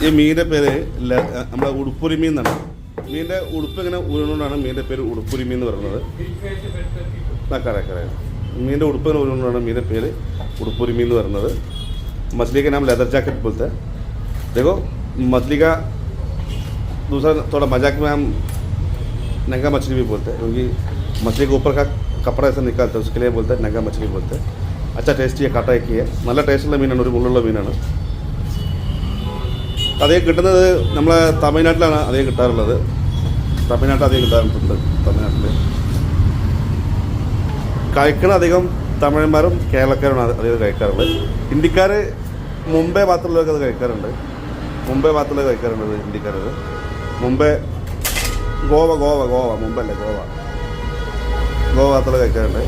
ഈ മീനിൻ്റെ പേര് ല- നമ്മുടെ ഉടുപ്പുരി മീൻ എന്നാണ് മീനിൻ്റെ ഉടുപ്പ് ഇങ്ങനെ ഉരുകൊണ്ടാണ് മീനിൻ്റെ പേര് ഉടുപ്പുരി മീൻ എന്ന് പറയുന്നത് ആ കറേ കറേ മീനിൻ്റെ ഉടുപ്പ് ഇങ്ങനെ ഉരുകൊണ്ടാണ് മീനിൻ്റെ പേര് ഉടുപ്പുരി മീൻ എന്ന് പറയുന്നത് मछली का नाम लेदर जैकेट बोलते हैं देखो मछली का दूसरा थोड़ा मजाक में हम नंगा मछली भी बोलते हैं क्योंकि मछली के ऊपर का कपड़ा ऐसा निकालते हैं उसके लिए बोलते हैं नंगा मछली बोलते हैं अच्छा टेस्ट ये കാട്ട है നല്ല ടേസ്റ്റുള്ള മീനാണ് ഒരു മുള്ളുള്ള മീനാണ് അതേ കിട്ടുന്നത് നമ്മളെ തമിഴ്നാട്ടിലാണ് അതേ കിട്ടാറുള്ളത്. തമിഴ്നാട്ടിൽ അധികം കിട്ടാറുണ്ട് തമിഴ്നാട്ടിൽ കഴിക്കണ അധികം തമിഴന്മാരും കേരളക്കാരുമാണ് അധികം കഴിക്കാറുള്ളത്. ഹിന്ദിക്കാർ മുംബൈ ഭാഗത്തുള്ളവർക്ക് അത് കഴിക്കാറുണ്ട്. മുംബൈ ഭാഗത്തുള്ള കഴിക്കാറുണ്ട് ഇന്ത്യക്കാരത് മുംബൈ ഗോവ ഗോവ ഗോവ മുംബൈ അല്ലേ ഗോവ. ഗോവ ഭാഗത്തുള്ള കഴിക്കാറുണ്ട്.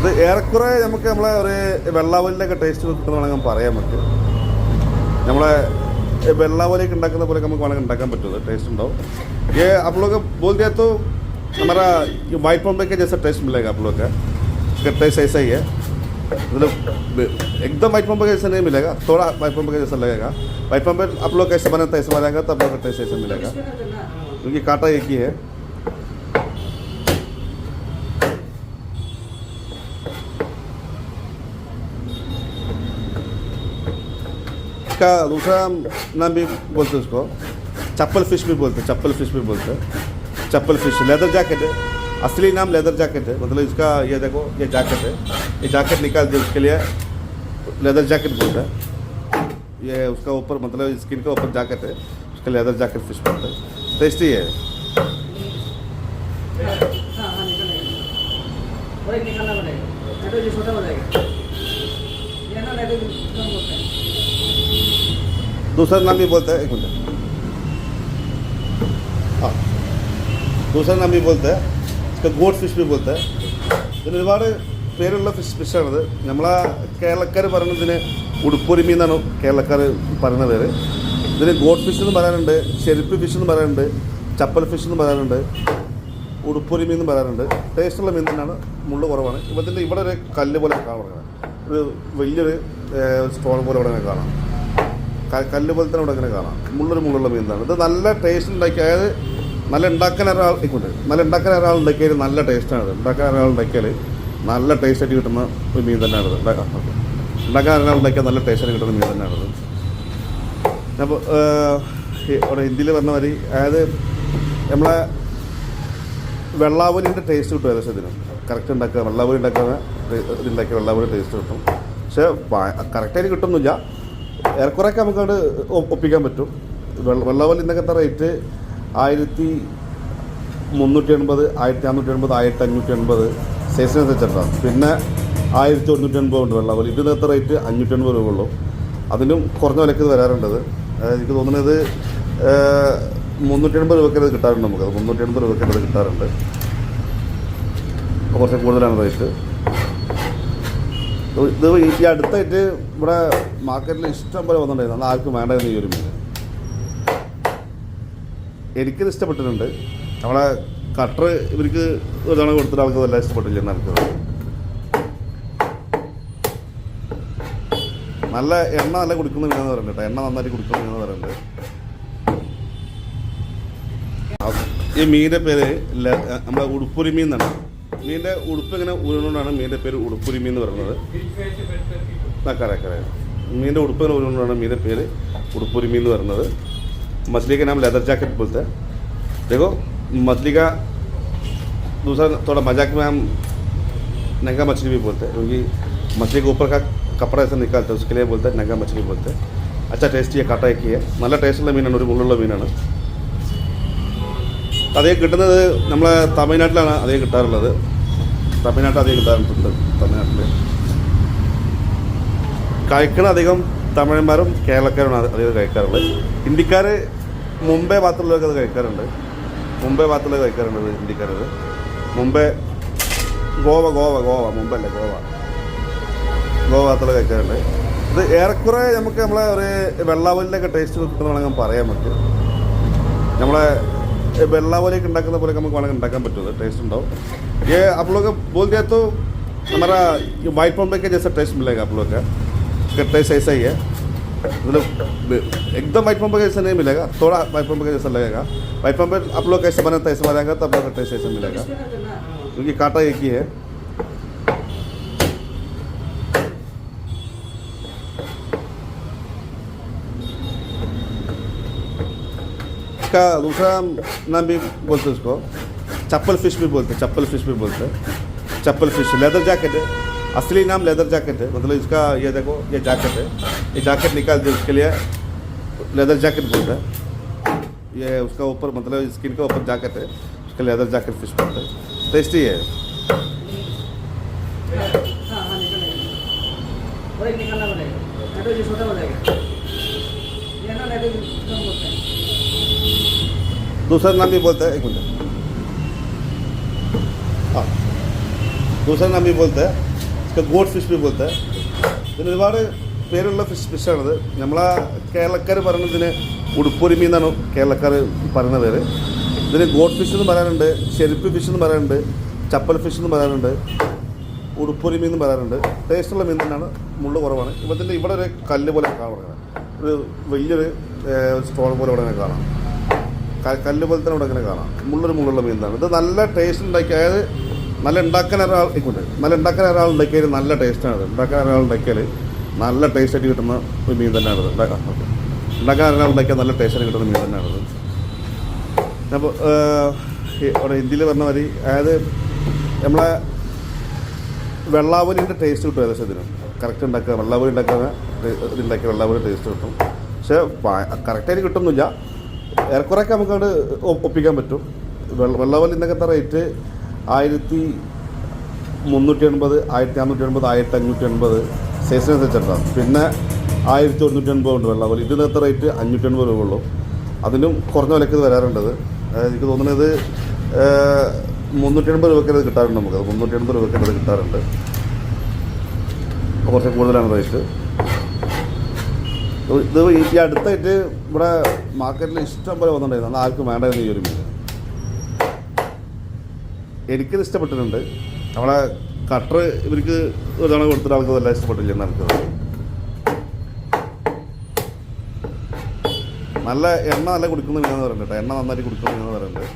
ഇത് ഏറെക്കുറെ നമുക്ക് നമ്മളെ ഒരു വെള്ളാവലിന്റെയൊക്കെ ടേസ്റ്റ് കിട്ടുന്നതാണെങ്കിൽ പറയാൻ പറ്റും. നമ്മളെ വെള്ളാവലിയൊക്കെ ഉണ്ടാക്കുന്ന പോലെ നമുക്ക് വേണമെങ്കിൽ ഉണ്ടാക്കാൻ പറ്റും ടേസ്റ്റ് ഉണ്ടാവും ये आप लोग बोल दिया तो हमारा ये वाइट बॉम्बे के जैसा टेस्ट मिलेगा आप लोग का इसका टेस्ट ऐसा ही है मतलब एकदम वाइट बॉम्बे का जैसा नहीं मिलेगा थोड़ा वाइट बॉम्बे का जैसा लगेगा वाइट बॉम्बे आप लोग कैसे बनाते हैं ऐसा बनाएगा तब आपका टेस्ट ऐसा मिलेगा क्योंकि कांटा एक ही है इसका दूसरा नाम भी बोलते उसको। चप्पल फ़िश भी बोलते, चप्पल फ़िश भी बोलते। चप्पल फ़िश लेदर जैकेट है। असली नाम लेदर जैकेट है। मतलब इसका ये देखो, ये जैकेट है। ये जैकेट निकाल दिया उसके लिए। लेदर जैकेट बोलते हैं। ये उसका ऊपर मतलब स्किन का ऊपर जैकेट है। उसका लेदर जैकेट फ़िश बोलते हैं। टेस्टी है। निकलेगा वही निकालना पड़ेगा। छोटा हो जाएगा। ये ना है। दूसरा नाम भी बोलते हैं एक मिनट हाँ दूसरा नाम भी बोलते हैं इसका गोट ഫിഷ് भी बोलते हैं ഇതിന് ഒരുപാട് പേരുള്ള ഫിഷ് ഫിഷാണിത് നമ്മളെ കേരളക്കാർ പറയുന്നതിന് ഉടുപ്പൊരിമീൻ എന്നാണ് കേരളക്കാർ പറയുന്ന പേര് ഇതിന് ഗോഡ് ഫിഷ് എന്ന് പറയാറുണ്ട് ഷെരിപ്പ് ഫിഷ് എന്ന് പറയാറുണ്ട് ചപ്പൽ ഫിഷ് എന്ന് പറയാറുണ്ട് ഉടുപ്പൊരി മീൻ എന്ന് പറയാറുണ്ട് ടേസ്റ്റുള്ള മീൻ തന്നെയാണ് മുള്ളു കുറവാണ് ഇവത്തിൻ്റെ ഇവിടെ ഒരു കല്ല് പോലെ കാണാം ഒരു വലിയൊരു സ്റ്റോൺ പോലെ ഇവിടെ ഇങ്ങനെ കാണാം ക- കല്ല് പോലെ തന്നെ ഇവിടെ അങ്ങനെ കാണാം. മുള്ളൊരു മുള്ളുള്ള മീനാണ് ഇത് നല്ല ടേസ്റ്റ് ഉണ്ടാക്കി അതായത് നല്ല ഉണ്ടാക്കാൻ ഒരാൾ ഇക്കൊണ്ട് നല്ല ഉണ്ടാക്കാൻ ഒരാൾ ഉണ്ടാക്കിയാൽ നല്ല ടേസ്റ്റാണ് ഉണ്ടാക്കാൻ ഒരാൾ ഉണ്ടാക്കിയാൽ നല്ല ടേസ്റ്റായിട്ട് കിട്ടുന്ന ഒരു മീൻ തന്നെയാണ് ഉണ്ടാക്കാം ഉണ്ടാക്കാൻ ഒരാൾ ഉണ്ടാക്കിയാൽ നല്ല ടേസ്റ്റ് ആയിട്ട് കിട്ടുന്ന മീൻ തന്നെയാണ് അപ്പോൾ ഇവിടെ ഹിന്ദിയിൽ പറഞ്ഞ മാതിരി അതായത് നമ്മളെ വെള്ളാവലിന്റെ ടേസ്റ്റ് കിട്ടും ഏകദേശം ഇതിന്. കറക്റ്റ് ഉണ്ടാക്കുക വെള്ളാവലി ഉണ്ടാക്കുന്ന ഇതുണ്ടാക്കിയ വെള്ളാവലി ടേസ്റ്റ് കിട്ടും. പക്ഷേ കറക്റ്റായിട്ട് കിട്ടുന്നില്ല. ഏറെക്കുറെയൊക്കെ അത് ഒപ്പിക്കാൻ പറ്റും. വെള്ളവൽ ഇന്നത്തെ റേറ്റ് ആയിരത്തി മുന്നൂറ്റി എൺപത് ആയിരത്തി അഞ്ഞൂറ്റി എൺപത് ആയിരത്തി അഞ്ഞൂറ്റി എൺപത് സൈസിനനുസരിച്ചിട്ടാണ് പിന്നെ ആയിരത്തി ഒരുന്നൂറ്റി എൺപത് ഉണ്ട് വെള്ളാവലി ഇതിനകത്ത് റേറ്റ് അഞ്ഞൂറ്റി എൺപത് രൂപ ഉള്ളൂ. അതിനും കുറഞ്ഞ വിലക്ക് വരാറുണ്ടത് എനിക്ക് തോന്നുന്നത് മുന്നൂറ്റി എൺപത് രൂപയ്ക്ക് ഇത് കിട്ടാറുണ്ട് നമുക്ക്. മുന്നൂറ്റി എൺപത് രൂപയ്ക്ക് ഇത് കിട്ടാറുണ്ട്. കുറച്ച് കൂടുതലാണ് റേറ്റ് ഇത് ഈ അടുത്തായിട്ട് ഇവിടെ മാർക്കറ്റിൽ ഇഷ്ടം പോലെ വന്നിട്ടുണ്ടായിരുന്നു. അന്ന് ആർക്കും വേണ്ടായിരുന്നു ഈ ഒരു മീൻ. എനിക്കത് ഇഷ്ടപ്പെട്ടിട്ടുണ്ട്. നമ്മളെ കട്ടർ ഇവർക്ക് ഒരു തവണ കൊടുത്തിട്ട് ആൾക്ക് വല്ല ഇഷ്ടപ്പെട്ടില്ല എനിക്ക് നല്ല എണ്ണ നല്ല കൊടുക്കുന്ന മീനെന്ന് പറയുന്നുണ്ട് എണ്ണ നന്നായിട്ട് കുടിക്കുന്ന മീനെന്ന് പറയുന്നുണ്ട്. ഈ മീന്റെ പേര് നമ്മുടെ ഉടുപ്പുരി മീൻ എന്നാണ്. മീനിന്റെ ഉടുപ്പ് ഇങ്ങനെ ഉരുണ്ടാണ് മീനിന്റെ പേര് ഉടുപ്പുരി മീൻ എന്ന് പറയുന്നത്. ആ കറേ കറേ മീനിൻ്റെ ഉടുപ്പ് ഇങ്ങനെ ഉരുകൊണ്ടാണ് മീനിൻ്റെ പേര് ഉടുപ്പുരി മീൻ എന്ന് പറയുന്നത് मछली का नाम लेदर जैकेट बोलते हैं देखो मछली का दूसरा थोड़ा मजाक में हम नंगा मछली भी बोलते हैं क्योंकि मछली के ऊपर का कपड़ा ऐसा निकालते हैं उसके लिए बोलते हैं नंगा मछली बोलते हैं अच्छा टेस्ट ये കാട്ട है നല്ല ടേസ്റ്റുള്ള മീനാണ് ഒരു മുള്ളുള്ള മീനാണ് അതേ കിട്ടുന്നത് നമ്മളെ തമിഴ്നാട്ടിലാണ് അതേ കിട്ടാറുള്ളത് തമിഴ്നാട്ടിൽ അതേ കിട്ടാറുണ്ട് തമിഴ്നാട്ടിൽ കഴിക്കണ അധികം തമിഴന്മാരും കേരളക്കാരുമാണ് അത് അധികം കഴിക്കാറുള്ളത് ഹിന്ദിക്കാർ മുംബൈ ഭാഗത്തുള്ളവരൊക്കെ അത് കഴിക്കാറുണ്ട് മുംബൈ ഭാഗത്തുള്ള കഴിക്കാറുണ്ട് ഇത് ഹിന്ദിക്കാരത് മുംബൈ ഗോവ ഗോവ ഗോവ മുംബൈ അല്ലേ ഗോവ ഗോവ ഭാഗത്തുള്ള കഴിക്കാറുണ്ട് ഇത് ഏറെക്കുറെ നമുക്ക് നമ്മളെ ഒരു വെള്ളാവലിൻ്റെയൊക്കെ ടേസ്റ്റ് കിട്ടുന്ന വേണമെങ്കിൽ പറയാൻ പറ്റും നമ്മളെ വെള്ളാവലിയൊക്കെ ഉണ്ടാക്കുന്ന പോലെ നമുക്ക് വേണമെങ്കിൽ ഉണ്ടാക്കാൻ പറ്റും ടേസ്റ്റ് ഉണ്ടാവും ये आप लोग बोल दिया तो हमारा ये वाइट बॉम्बे के जैसा टेस्ट मिलेगा आप लोग का टेस्ट ऐसा ही है। मतलब एकदम वाइट पंप का जैसा नहीं मिलेगा, थोड़ा वाइट पंप का जैसा लगेगा। वाइट पंप आप लोग कैसे बनाते हैं, ऐसे बनाएगा तब आपका टेस्ट ऐसे मिलेगा। क्योंकि कांटा एक ही है। इसका दूसरा नाम भी बोलते हैं उसको। चप्पल फ़िश भी बोलते हैं, चप्पल फ़िश भी बोलते हैं। चप्पल फ़िश लेदर जैकेट है। असली नाम लेदर जैकेट है। मतलब इसका ये देखो, ये जैकेट है। ये जैकेट निकाल दे उसके लिए। लेदर जैकेट बोलते हैं। ये उसका ऊपर मतलब स्किन का ऊपर जैकेट है। उसका लेदर जैकेट फ़िश बोलते हैं। टेस्टी है। दूसरा नाम भी बोलते हैं, एक मिनट। हाँ। दूसरा नाम भी बोलते हैं। ഗോഡ് ഫിഷ് പി പോലത്തെ ഇതിന് ഒരുപാട് പേരുള്ള ഫിഷ് ഫിഷാണിത്. നമ്മളാ കേരളക്കാർ പറയുന്നതിന് ഉടുപ്പൊരി മീനാണ് കേരളക്കാർ പറയുന്ന പേര്. ഇതിന് ഗോഡ് ഫിഷ് എന്ന് പറയാറുണ്ട് ചെരുപ്പ് ഫിഷ് എന്ന് പറയാറുണ്ട് ചപ്പൽ ഫിഷ് എന്ന് പറയാറുണ്ട് ഉടുപ്പൊരി മീൻ എന്ന് പറയാറുണ്ട്. ടേസ്റ്റുള്ള മീൻ തന്നെയാണ് മുള്ള് കുറവാണ്. ഇവത്തിന്റെ ഇവിടെ ഒരു കല്ല് പോലെ കാണാം ഒരു വലിയൊരു സ്റ്റോൺ പോലെ ഇവിടെ കാണാം. കല്ല് പോലെ തന്നെ ഇവിടെ ഇങ്ങനെ കാണാം. മുള്ളൊരു മുള്ളുള്ള മീൻ തന്നെ ഇത് നല്ല ടേസ്റ്റ് ഉണ്ടാക്കി അതായത് നല്ല ഉണ്ടാക്കാൻ ഒരാൾ ഇക്കൊണ്ട് നല്ല ഉണ്ടാക്കാൻ ഒരാൾ ഉണ്ടാക്കിയാൽ നല്ല ടേസ്റ്റാണ് ഉണ്ടാക്കാൻ ഒരാൾ ഉണ്ടാക്കിയാൽ നല്ല ടേസ്റ്റ് ആയിട്ട് കിട്ടുന്ന ഒരു മീൻ തന്നെയാണ് ഉണ്ടാക്കാം ഓക്കെ. ഉണ്ടാക്കാൻ ഒരാൾ ഉണ്ടാക്കിയാൽ നല്ല ടേസ്റ്റായിട്ട് കിട്ടുന്ന മീൻ തന്നെയാണ് അപ്പോൾ ഇവിടെ ഹിന്ദിയിൽ പറഞ്ഞ മതി അതായത് നമ്മളെ വെള്ളാവലിന്റെ ടേസ്റ്റ് കിട്ടും ഏകദേശം ഇതിന്. കറക്റ്റ് ഉണ്ടാക്കുക വെള്ളാവലി ഉണ്ടാക്കുന്ന ഉണ്ടാക്കിയ വെള്ളാവലി ടേസ്റ്റ് കിട്ടും. പക്ഷേ കറക്റ്റായിട്ട് കിട്ടുന്നില്ല. ഏറെക്കുറെയൊക്കെ നമുക്ക് അവിടെ ഒപ്പിക്കാൻ പറ്റും. വെള്ള വെള്ളാവലി ഇന്നത്തെ റേറ്റ് ആയിരത്തി മുന്നൂറ്റി എൺപത് ആയിരത്തി അറുന്നൂറ്റി എൺപത് ആയിരത്തി അഞ്ഞൂറ്റി എൺപത് സൈസിനനുസരിച്ചിട്ടാണ് പിന്നെ ആയിരത്തി ഒരുന്നൂറ്റി എൺപത് ഉണ്ട് വെള്ളാവലി ഇതിനകത്ത് റേറ്റ് അഞ്ഞൂറ്റി എൺപത് രൂപ ഉള്ളൂ. അതിലും കുറഞ്ഞ വിലക്ക് ഇത് വരാറുണ്ടത് എനിക്ക് തോന്നുന്നത് മുന്നൂറ്റി എൺപത് രൂപയ്ക്ക് അത് കിട്ടാറുണ്ട് നമുക്ക്. മുന്നൂറ്റി എൺപത് രൂപയ്ക്ക് അത് കിട്ടാറുണ്ട്. കുറച്ച് കൂടുതലാണ് റേറ്റ് ഇത് ഈ അടുത്തായിട്ട് ഇവിടെ മാർക്കറ്റിൽ ഇഷ്ടം പോലെ വന്നിട്ടുണ്ടായിരുന്നു. ആർക്കും വേണ്ടായിരുന്നു ഈ ഒരു മീൻ. എനിക്കിത് ഇഷ്ടപ്പെട്ടിട്ടുണ്ട്. നമ്മളെ കട്ടർ ഇവർക്ക് ഒരു തവണ കൊടുത്തിട്ട് ആൾക്ക് നല്ല ഇഷ്ടപ്പെട്ടില്ല എനിക്ക് നല്ല എണ്ണ നല്ല കൊടുക്കുന്ന മീനാന്ന് പറയുന്നുണ്ട് കേട്ടോ. എണ്ണ നന്നായിട്ട് കൊടുക്കുന്ന മീനാന്ന് പറയുന്നുണ്ട്.